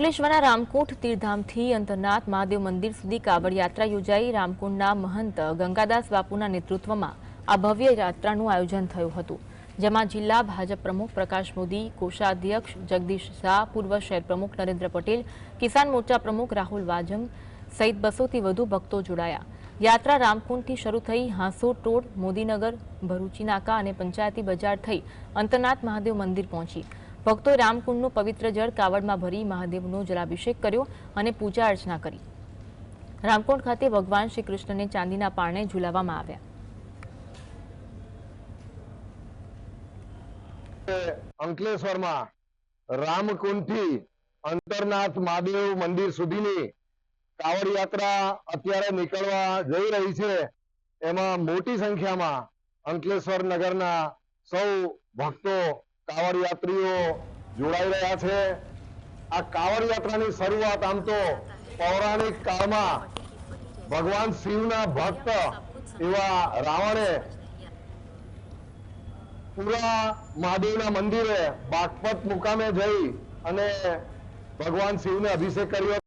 અંકલેશ્વરના રામકુંઠ તીર્થધામથી અંતરનાથ મહાદેવ મંદિર સુધી કાવડ યાત્રા યોજાઈ. રામકુંડના મહંત ગંગાદાસ બાપુના નેતૃત્વમાં આ ભવ્ય યાત્રાનું આયોજન થયું હતું, જેમાં જિલ્લા ભાજપ પ્રમુખ પ્રકાશ મોદી, કોષાધ્યક્ષ જગદીશ શાહ, પૂર્વ શહેર પ્રમુખ નરેન્દ્ર પટેલ, કિસાન મોરચા પ્રમુખ રાહુલ વાજમ સહિત બસોથી વધુ ભક્તો જોડાયા. યાત્રા રામકુંડથી શરૂ થઈ હાંસોડ ટોળ, મોદીનગર, ભરૂચી, નાકા અને પંચાયતી બજાર થઈ અંતરનાથ મહાદેવ મંદિર પહોંચી. ભક્તોએ રામકુંડનું પવિત્ર જળ કાવડમાં ભરી મહાદેવનો જલાભિષેક કર્યો અને પૂજા અર્ચના કરી. રામકુંડ ખાતે ભગવાન શ્રી કૃષ્ણને ચાંદીના પારણે ઝુલાવવામાં આવ્યા. અંકલેશ્વરમાં રામકુંડથી અંતરનાથ મહાદેવ મંદિર સુધીની કાવડ યાત્રા અત્યારે નીકળવા જઈ રહી છે. એમાં મોટી સંખ્યામાં અંકલેશ્વર નગરના સૌ ભક્તો કાવડ યાત્રીઓ જોડાઈ રહ્યા છે. આ કાવડ યાત્રાની શરૂઆત આમ તો પૌરાણિક કાળમાં ભગવાન શિવના ભક્ત એવા રાવણે પુરા મહાદેવના મંદિરે બાગપત મુકામે જઈ અને ભગવાન શિવને અભિષેક કર્યો.